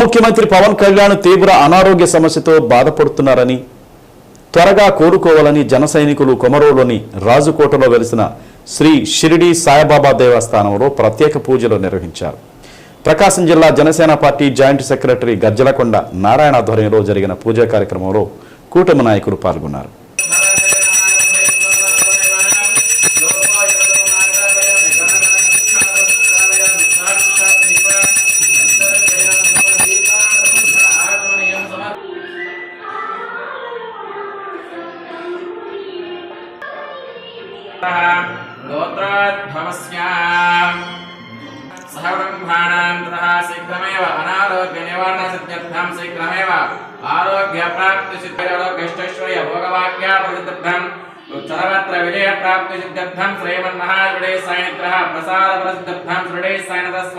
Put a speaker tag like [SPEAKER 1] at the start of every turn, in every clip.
[SPEAKER 1] ముఖ్యమంత్రి పవన్ కళ్యాణ్ తీవ్ర అనారోగ్య సమస్యతో బాధపడుతున్నారని త్వరగా కోలుకోవాలని జన సైనికులు కొమరోలోని రాజుకోటలో వెలిసిన శ్రీ షిరిడి సాయిబాబా దేవస్థానంలో ప్రత్యేక పూజలు నిర్వహించారు. ప్రకాశం జిల్లా Janasena party joint secretary Gajjalakonda Narayana ఆధ్వర్యంలో జరిగిన పూజా కార్యక్రమంలో కూటమి నాయకులు పాల్గొన్నారు.
[SPEAKER 2] गोत्राध्वमस्याम् सह ब्रह्माणां ततः शीघ्रमेव अनारोग्यनिवारणसिद्ध्यर्थं शीघ्रमेव आरोग्यप्राप्तिसिद्धिरोग्यष्टैश्वर्य भोगवाक्याप्रसिद्धिभ्यम् सर्वत्र विजयप्राप्तिसिद्ध्यर्थं श्रीमन्महादृढे सायनिग्रह प्रसारप्रसिद्धिभ्यं दृढे सायनतस्व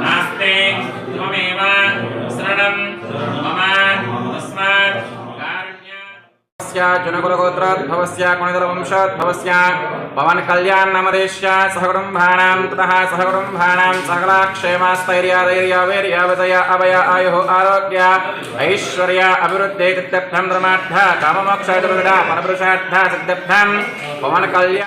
[SPEAKER 2] కారుణ్య జనకులగోత్రోద్భవస్య కుణిదలవంశోద్భవస్య పవన్ కళ్యాణ్ నమదేశ్య సహకుటుంబానాం తతః సహకుటుంబానాం సకలాక్షేమాస్థైర్యాధైర్య విజయ అభయ ఆయు ఆరోగ్య ఐశ్వర్య అభివృద్ధి సిద్ధ్యర్థం ధర్మార్థ కామమోక్ష పరపురుషార్థ సిద్ధ్యర్థం పవన్ కళ్యాణ్